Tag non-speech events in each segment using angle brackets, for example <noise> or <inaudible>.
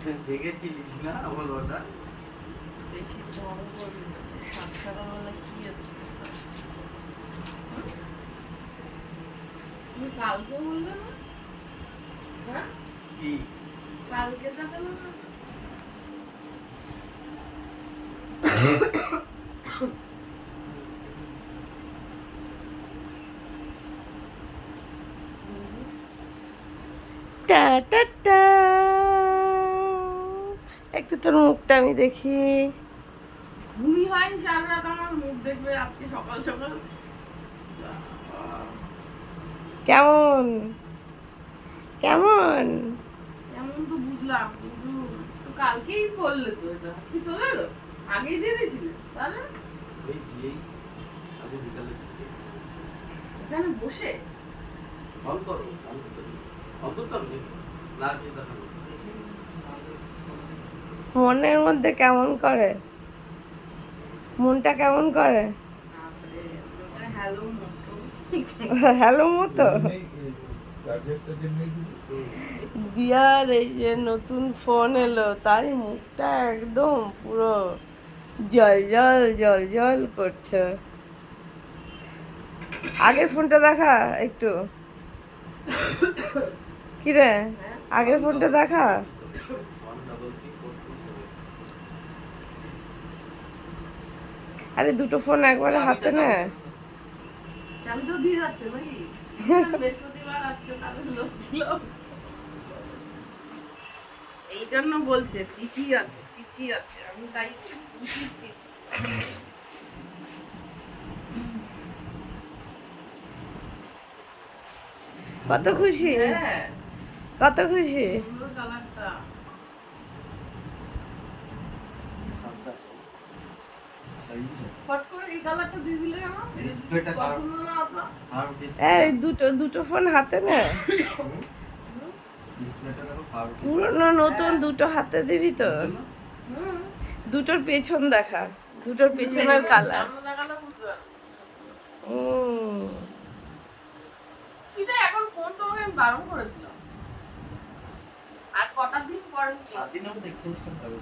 দেখেছিলিস না আমার ওটা দেখি সকালবেলা কি তুমি কালকে বললে না? হ্যাঁ? কি? কালকে দেখাল না? টা টা টা। একটু তোর মুখটা আমি দেখি। ঘুমই হয়নি সারা রাত আমার মুখ দেখবে আজকে সকাল সকাল। কেমন? কেমন? এমন তো বুঝলাম কিন্তু তো কালকেই বললে তো এটা। আজকে চলে এলো? আগেই দিয়ে দিয়েছিলে তাহলে? ওই দিয়েই আমি বিকালে এখানে বসে? অন করো অন করতে অন করতে হবে না দিয়ে দেখাবো মনের মধ্যে কেমন করে? মনটা কেমন করে? হ্যালো মতো। বিয়ার এই যে নতুন ফোন এলো, তাই মুখটা একদম পুরো জল জল জল জল করছে। আগের ফোনটা দেখা একটু? কিরে? আগের ফোনটা দেখা? আরে দুটো ফোন একবারে হাতে না চাবি তো দিয়ে যাচ্ছে নাকি? বৃহস্পতিবার আজকে তাদের লোক লোক এই জন্য বলছে চিঠি আছে চিঠি আছে। আমি তাই চিঠি। কত খুশি? হ্যাঁ। কত খুশি? সুন্দর কালারটা ফট করে এই কালারটা দিয়ে দিলে আমার ডিসপ্লেটা পছন্দ না তো এই দুটো দুটো ফোন হাতে নে। পুরনো নতুন দুটো হাতে দিবি তো। দুটোর পেছন দেখা দুটোর পেছনের কালার কিন্তু এখন ফোন আমি বারণ করেছিলাম। আর কটা দিন পরে? সাত দিনের মধ্যে এক্সচেঞ্জ করতে হবে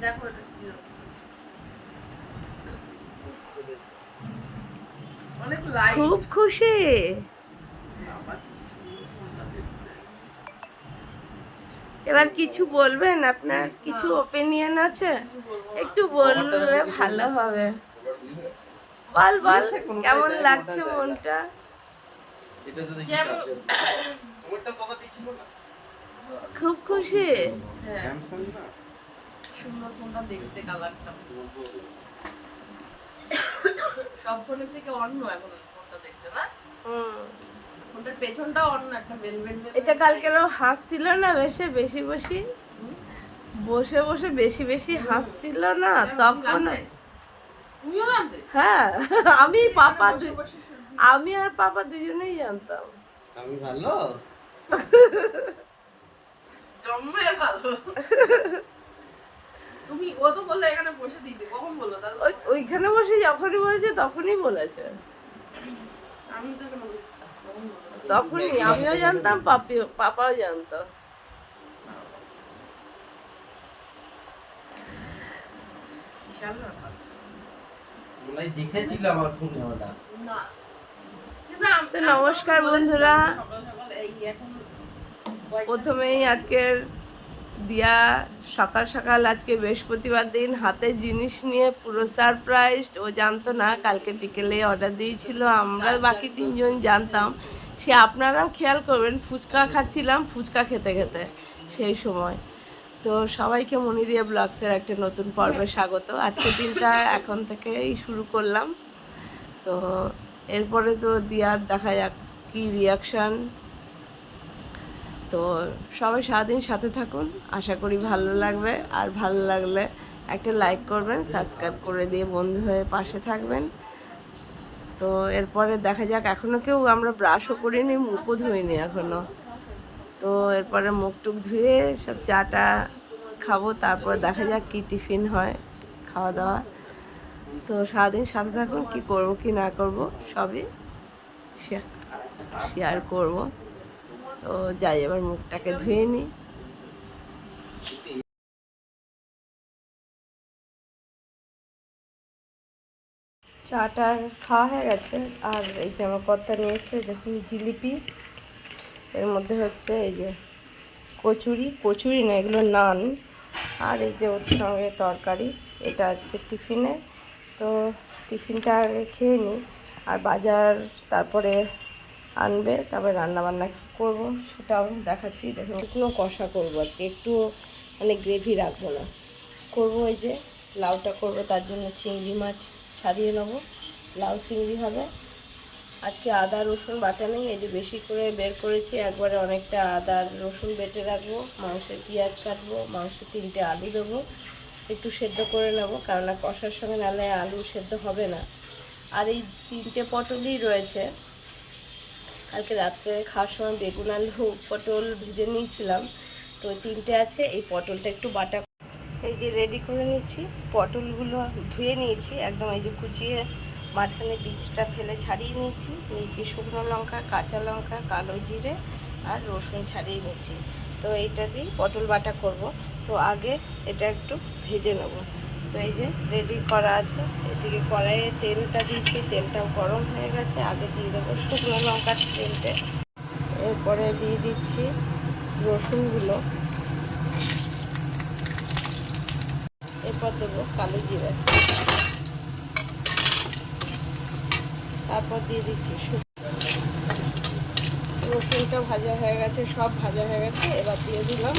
দেখো এটা কি হচ্ছে। অনেক লাইট খুব খুশি। এবার কিছু বলবেন আপনার? কিছু ওপিনিয়ন আছে? একটু বললে ভালো হবে। বল বল কেমন লাগছে মনটা? <coughs> খুব খুশি। হ্যাঁ। সুন্দর ফোনটা দেখতে কালারটা। সব ফোনের থেকে অন্য এখন ফোনটা দেখতে না? ফোনটার পেছনটা অন্য একটা ভেলভেট এটা কালকে হাসছিল না বেশি বেশি বেশি? বসে বসে বেশি বেশি হাসছিল না তখন হ্যাঁ আমি পাপা। আমি আর পাপা দুজনেই জানতাম। আমি ভালো? জন্মে ভালো। <laughs> তুমি ও তো বলল এখানে বসে দিয়েছে কখন বলল তাহলে ওই ওইখানে বসে যখনই বলেছে তখনই বলেছে আমি তো এখানে? তখনই আমিও জানতাম পাপিও পাপাও জানতো বিশাল ব্যাপার। দেখেছিল আমার ফোনে ওটা না কিন্তু আম- তো আমি নমস্কার বন্ধুরা। প্রথমেই আজকের দিয়া সকাল সকাল আজকে বৃহস্পতিবার দিন হাতে জিনিস নিয়ে পুরো সারপ্রাইজ ও জানতো না কালকে বিকেলে অর্ডার দিয়েছিল আমরা বাকি তিনজন জানতাম। সে আপনারাও খেয়াল করবেন ফুচকা খাচ্ছিলাম ফুচকা খেতে খেতে সেই সময়। তো সবাইকে মনি দিয়ে ব্লগসের একটা নতুন পর্বে স্বাগত। আজকের দিনটা এখন থেকেই শুরু করলাম। তো এরপরে তো দিয়ার দেখা যাক কী রিয়াকশান তো সবাই সারাদিন সাথে থাকুন। আশা করি ভালো লাগবে। আর ভালো লাগলে একটা লাইক করবেন সাবস্ক্রাইব করে দিয়ে বন্ধু হয়ে পাশে থাকবেন। তো এরপরে দেখা যাক এখনও কেউ আমরা ব্রাশও করিনি, মুখও ধুইনি এখনও তো এরপরে মুখ টুক ধুয়ে সব চাটা খাব, তারপর দেখা যাক কি টিফিন হয় খাওয়া দাওয়া তো সারাদিন সাথে থাকুন, কি করব, কি না করব, সবই শেয়ার করব। তো যাই, এবার মুখটাকে ধুয়ে নিই। চাটা খাওয়া হয়ে গেছে, আর এই যে আমার কর্তা নিয়ে এসছে, দেখুন, জিলিপি। এর মধ্যে হচ্ছে এই যে কচুরি কচুরি না, এগুলো নান। আর এই যে ওর সঙ্গে তরকারি, এটা আজকে টিফিনে। তো টিফিনটা আগে খেয়ে নিই। আর বাজার, তারপরে আনবে, তারপরে রান্নাবান্না কী করব সেটাও দেখাচ্ছি। দেখুন একটু কষা করব আজকে, একটু মানে গ্রেভি রাখব না। করব এই যে লাউটা করব, তার জন্য চিংড়ি মাছ ছাড়িয়ে নেব। লাউ চিংড়ি হবে। আজকে আদা, রসুন, বাটা নেই, এই যে বেশি করে বের করেছি, একবারে অনেকটা আদা রসুন বেটে রাখব, মাংসের পেঁয়াজ কাটবো মাংসে তিনটে আলু দেবো, একটু সেদ্ধ করে নেব, কেননা কষার সঙ্গে নালে আলু সেদ্ধ হবে না। আর এই তিনটে পটলই রয়েছে। কালকে রাত্রে খাওয়ার সময় বেগুন, আলু, পটল ভেজে নিয়েছিলাম। তো তিনটে আছে, এই পটলটা একটু বাটা। এই যে রেডি করে নিচ্ছি পটলগুলো ধুয়ে নিয়েছি, একদম এই যে কুচিয়ে মাঝখানে বীজটা ফেলে ছাড়িয়ে নিয়েছি। নিয়েছি শুকনো লঙ্কা, কাঁচা লঙ্কা, কালো জিরে আর রসুন ছাড়িয়ে নিচ্ছি তো এইটা দিয়ে পটল বাটা করব। তো আগে এটা একটু ভেজে নেব। তো এই যে রেডি করা আছে। এদিকে কড়াইয়ে তেলটা দিচ্ছি তেলটাও গরম হয়ে গেছে। আগে দিয়ে দেবো শুকনো লঙ্কার তেলতে এরপরে দিয়ে দিচ্ছি রসুনগুলো। এরপর দেবো কালো জিরে। তারপর দিয়ে দিচ্ছি রসুনটা ভাজা হয়ে গেছে, সব ভাজা হয়ে গেছে। এবার দিয়ে দিলাম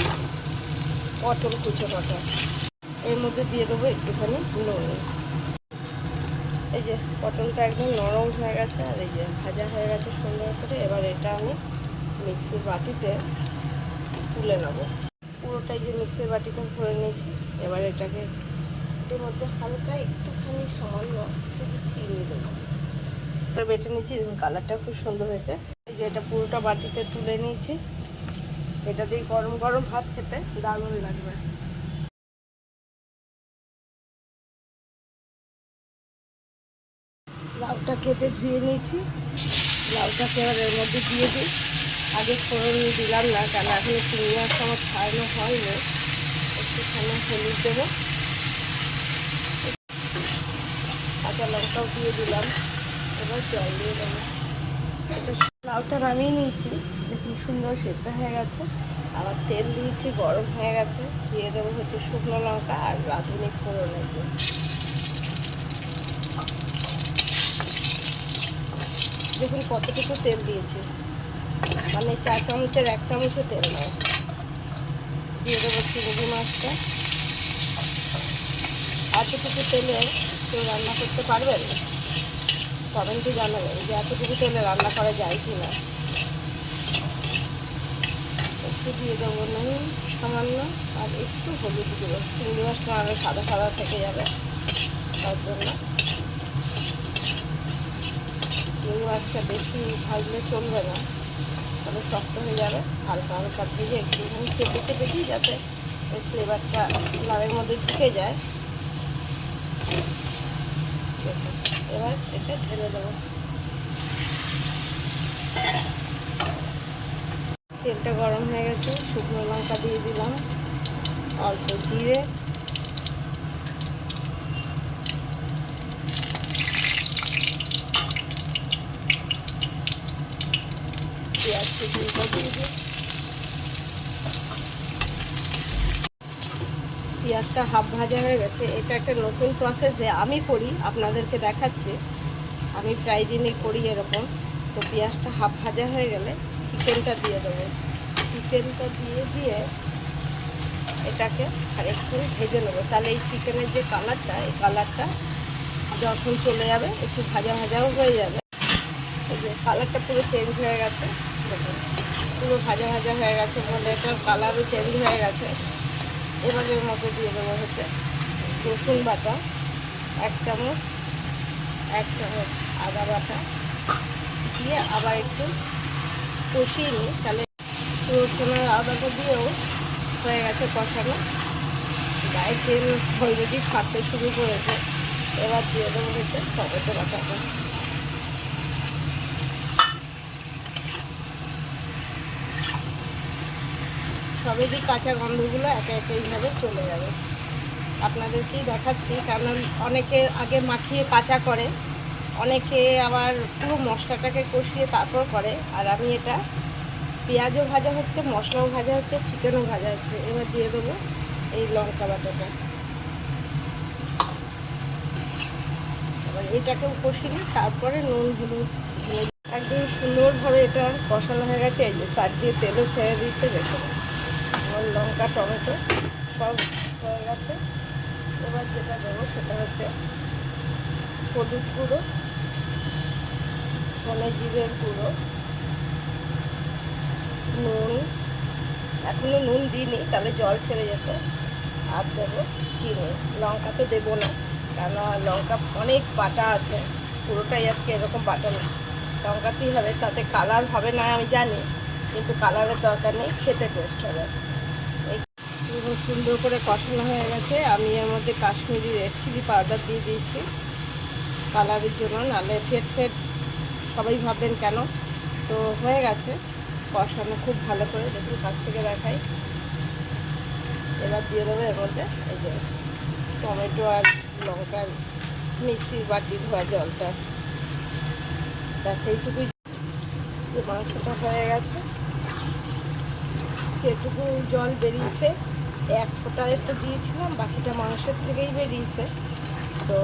পটল কুচো কটা এর মধ্যে দিয়ে দেবো একটুখানি নুন। এই যে পটলটা একদম নরম হয়ে গেছে, আর এই যে ভাজা হয়ে গেছে সুন্দর করে, এবার এটা আমি মিক্সির বাটিতে তুলে নেব। পুরোটাই যে মিক্সির বাটিতে ভরে নিয়েছি, এবার এটাকে এর মধ্যে হালকা একটুখানি সামান্য শুধু চিনি দেবো। তো বেটে নিয়েছি কালারটা খুব সুন্দর হয়েছে। এই যে এটা পুরোটা বাটিতে তুলে নিয়েছি। এটা দিয়ে গরম গরম ভাত খেতে দারুণ লাগবে। কেটে ধুয়ে নিয়েছি। লাউটাকে এবার এর মধ্যে দিয়ে দিই। আগে ফোড়ন দিলাম না, কারণ এখনও চিংড়ি মাছটা আমার ছাড়ানো হয়নি একটুখানি হলুদ দেবো। কাঁচা লঙ্কাও দিয়ে দিলাম। এবার জল দিয়ে দেবো। লাউটা নামিয়ে নিয়েছি। দেখুন সুন্দর সেদ্ধ হয়ে গেছে। আবার তেল দিয়েছি, গরম হয়ে গেছে। দিয়ে দেবো হচ্ছে শুকনো লঙ্কা আর রাঁধুনি ফোড়ন একটু দেখুন কতটুকু তেল দিয়েছি। মানে চা চামচের, এক চামচও তেল নয় দিয়ে দেবো চিংড়ি মাছটা। এতটুকু তেলে কেউ রান্না করতে পারবেন কমেন্টে জানাবেন যে এতটুকু তেলে রান্না করা যায় কি না একটু দিয়ে দেবো নুন সামান্য, আর একটু হলুদ দেবো চিংড়ি মাছটা আরও সাদা সাদা থেকে যাবে, তার জন্য। চিংড়ি মাছটা বেশি ভাজলে চলবে না। তাহলে শক্ত হয়ে যাবে। হালকা হালকা ভেজে একটুখানি চেপে চেপে দিই যাতে ওই ফ্লেভারটা লাউয়ের মধ্যে ঢুকে যায়। এবার এটা ঢেলে দেবো। তেলটা গরম হয়ে গেছে। শুকনো লঙ্কা দিয়ে দিলাম। অল্প জিরে। পেঁয়াজ দিয়ে পেঁয়াজটা হাফ ভাজা হয়ে গেছে। এটা একটা নতুন প্রসেস যে আমি করি, আপনাদেরকে দেখাচ্ছি। আমি প্রায় দিনই করি এরকম। তো পেঁয়াজটা হাফ ভাজা হয়ে গেলে চিকেনটা দিয়ে দেবো। চিকেনটা দিয়ে দিয়ে এটাকে আর একটু ভেজে নেব। তাহলে এই চিকেনের যে কালারটা এই কালারটা যখন চলে যাবে, একটু ভাজা ভাজাও হয়ে যাবে। যে কালারটা পুরো চেঞ্জ হয়ে গেছে। দেখুন, পুরো ভাজা ভাজা হয়ে গেছে। বলে এটার কালারও চেঞ্জ হয়ে গেছে। এবার এর মধ্যে দিয়ে দেবো হচ্ছে রসুন বাটা, এক চামচ এক চামচ আদা বাটা। দিয়ে আবার একটু কষিয়ে নিই। তাহলে রসুন আর আদাটা দিয়েও হয়ে গেছে কষানো। গায়ে তেল অলরেডি ছাড়তে শুরু করেছে। এবার দিয়ে দেবো হচ্ছে টমেটো বাটাটা। সবেরই কাঁচা গন্ধগুলো একে একে এইভাবে চলে যাবে। আপনাদেরকেই দেখাচ্ছি, কারণ অনেকে আগে মাখিয়ে কাঁচা করে, অনেকে আবার পুরো মশলাটাকে কষিয়ে তারপর করে। আর আমি এটা পেঁয়াজও ভাজা হচ্ছে, মশলাও ভাজা হচ্ছে, চিকেনও ভাজা হচ্ছে। এবার দিয়ে দেবো এই লঙ্কা বাটাটা। এবার এটাকেও কষিয়ে তারপরে নুন, হলুদ, একদম সুন্দরভাবে এটা কষানো হয়ে গেছে। এই যে সার দিয়ে তেলও ছেড়ে দিতে দেখে লঙ্কা, টমেটো সব হয়ে গেছে। এবার যেটা দেবো সেটা হচ্ছে হলুদ গুঁড়ো, ধনে জিরের গুঁড়ো, নুন। এখনও নুন দিইনি, তাহলে জল ছেড়ে যেত। আর দেবো চিনি। লঙ্কা তো দেবো না কেন লঙ্কা অনেক বাটা আছে। পুরোটাই আজকে এরকম বাটা না লঙ্কাতেই হবে? তাতে কালার হবে না আমি জানি, কিন্তু কালারের দরকার নেই, খেতে টেস্ট হবে। পুরো সুন্দর করে কষানো হয়ে গেছে। আমি এর মধ্যে কাশ্মীরি রেড চিলি পাউডার দিয়ে দিয়েছি। কালারের জন্য, নাহলে ফেট ফেট সবাই ভাববেন কেন? তো হয়ে গেছে। কষানো খুব ভালো করে দেখুন, কাছ থেকে দেখাই। এবার দিয়ে দেবো এর মধ্যে এই যে টমেটো আর লঙ্কার মিক্সির বাটি ধোয়া জলটা। তা সেইটুকুই যে মাংসটা হয়ে গেছে। যেটুকু জল বেরিয়েছে এক ফোঁটায় তো দিয়েছিলাম, বাকিটা মাংসের থেকেই বেরিয়েছে। তো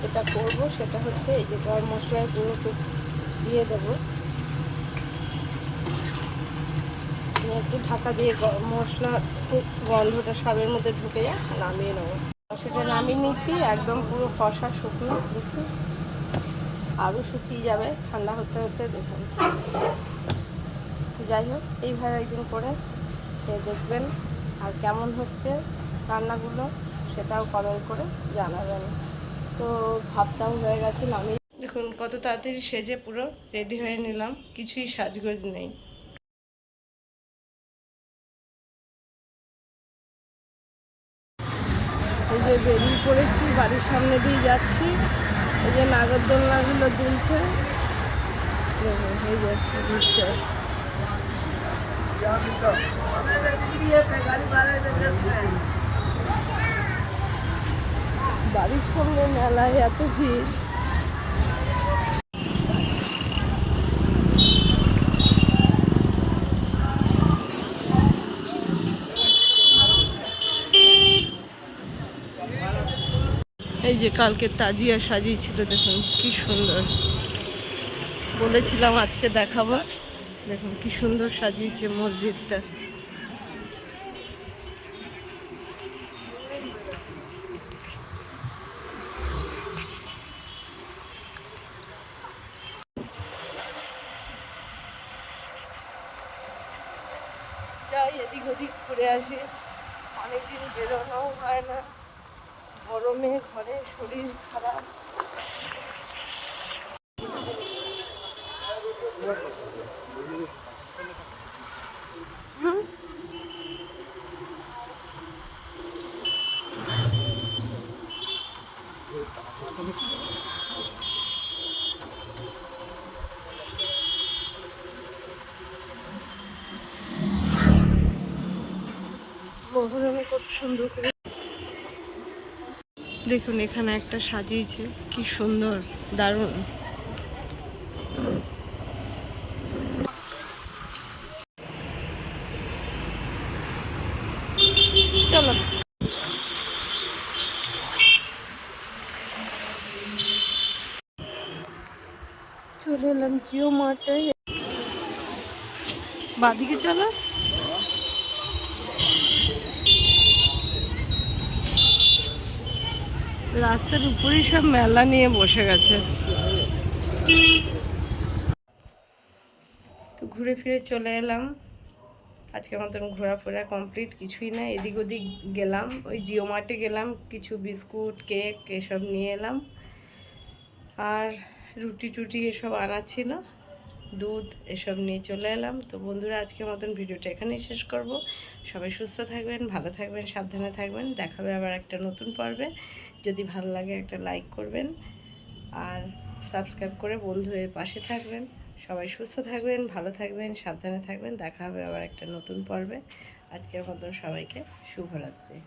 যেটা করব সেটা হচ্ছে এই যে গরম মশলার গুঁড়োটুকু দিয়ে দেবো। একটু ঢাকা দিয়ে গরম মশলা গন্ধটা সবের মধ্যে ঢুকে যায় নামিয়ে নেব। সেটা নামিয়ে নিয়েছি একদম পুরো কষা শুকনো, দেখুন। আরও শুকিয়ে যাবে, ঠান্ডা হতে হতে দেখুন। যাই হোক, এইভাবে একদিন করে খেয়ে দেখবেন। আর কেমন হচ্ছে রান্নাগুলো সেটাও কমেন্ট করে জানাবেন। তো ভাতটাও হয়ে গেছে আমি দেখুন কত তাড়াতাড়ি সেজে পুরো রেডি হয়ে নিলাম কিছুই সাজগোজ নেই। এই যে বেরিয়ে পড়েছি বাড়ির সামনে দিয়ে যাচ্ছি। এই যে নাগরদোলনাগুলো দুলছে। এই যে দুলছে বাড়ির সামনে মেলায় এত ভিড় এই যে কালকে তাজিয়া সাজিয়েছিল, দেখুন কি সুন্দর। বলেছিলাম আজকে দেখাবো। দেখুন, কি সুন্দর সাজিয়েছে মসজিদটা। যাই, এদিক ওদিক ঘুরে আসি। অনেকদিন হয় না। গরমে ঘরে, শরীর খারাপ। কত সুন্দর করে দেখুন, এখানে একটা সাজিয়েছে, কি সুন্দর, দারুণ। চলো। চলে এলাম জিও মার্টে। বাদিকে চলো। রাস্তার উপরেই সব মেলা নিয়ে বসে গেছে। তো ঘুরে ফিরে চলে এলাম। আজকের মতন ঘোরাফেরা কমপ্লিট, কিছুই না, এদিক ওদিক গেলাম। ওই জিও মার্টে গেলাম, কিছু বিস্কুট, কেক, এসব নিয়ে এলাম। আর রুটি টুটি এসব ছিল। দুধ এসব নিয়ে চলে এলাম। তো বন্ধুরা, আজকের মতন ভিডিওটা এখানেই শেষ করব। সবাই সুস্থ থাকবেন, ভালো থাকবেন, সাবধানে থাকবেন। দেখাবে আবার একটা নতুন পর্বে। যদি ভালো লাগে একটা লাইক করবেন আর সাবস্ক্রাইব করে বন্ধু হয়ে পাশে থাকবেন। সবাই সুস্থ থাকবেন, ভালো থাকবেন, সাবধানে থাকবেন। দেখা হবে আবার একটা নতুন পর্বে। আজকের মতন সবাইকে শুভরাত্রি।